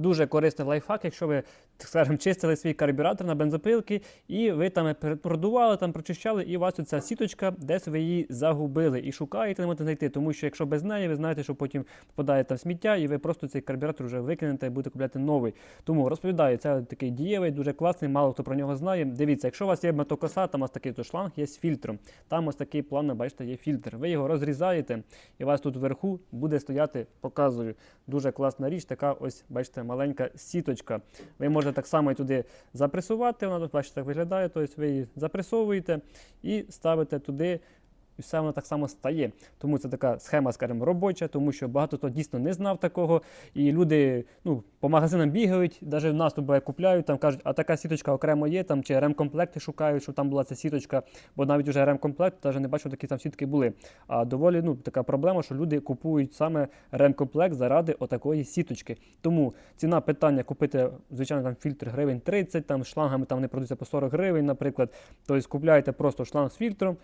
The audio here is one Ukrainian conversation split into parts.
Дуже корисний лайфхак, якщо ви, так скажемо, чистили свій карбюратор на бензопилки, і ви там продували, там прочищали, і у вас ця сіточка, десь ви її загубили і шукаєте, не можете знайти. Тому що якщо без неї, ви знаєте, що потім попадає там сміття, і ви просто цей карбюратор вже викинете і будете купляти новий. Тому розповідаю, це такий дієвий, дуже класний, мало хто про нього знає. Дивіться, якщо у вас є мотокоса, там ось такий шланг є з фільтром. Там ось такий плавно, бачите, є фільтр. Ви його розрізаєте, і у вас тут вверху буде стояти, показую. Дуже класна річ, така ось, бачите, маленька сіточка. Ви можете так само туди запресувати, вона тут, бачите, так виглядає, тобто ви її запресовуєте і ставите туди. І все воно так само стає. Тому це така схема, скажімо, робоча, тому що багато хто дійсно не знав такого. І люди ну, по магазинам бігають, навіть в нас тут буває купляють, там кажуть, а така сіточка окремо є, там чи ремкомплекти шукають, щоб там була ця сіточка, бо навіть вже ремкомплект, навіть не бачив, такі там сітки були. А доволі ну, така проблема, що люди купують саме ремкомплект заради отакої сіточки. Тому ціна питання купити, звичайно, там фільтр гривень 30, там шлангами там не продаються по 40 гривень, наприклад. Тобто купляєте просто шланг з фільтром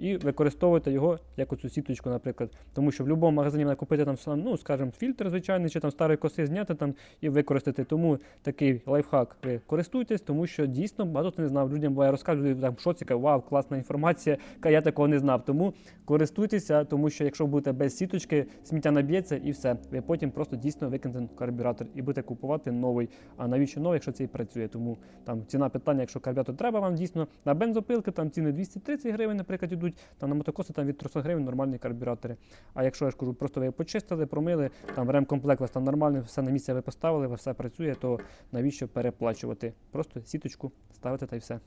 і використовуєте його як оцю сіточку, наприклад. Тому що в будь-якому магазині можна купити там, ну, скажімо, фільтр звичайний, чи там старої коси зняти там і використати. Тому такий лайфхак ви користуйтесь, тому що дійсно багато хто не знав. Людям буває розкажуть, люди там що цікаво, вау, класна інформація, яка я такого не знав. Тому користуйтеся, тому що якщо будете без сіточки, сміття наб'ється і все. Ви потім просто дійсно викинете карбюратор і будете купувати новий. А навіщо новий, якщо це і працює? Тому там ціна питання, якщо карбюратор треба вам дійсно на бензопилки, там ціни 230 гривень, наприклад, ідуть, там на мотокоси там від 300 гривень нормальні карбюратори. А якщо я ж кажу, просто ви почистили, промили, там ремкомплект вас там нормальний, все на місце ви поставили, все працює, то навіщо переплачувати? Просто сіточку ставити та й все.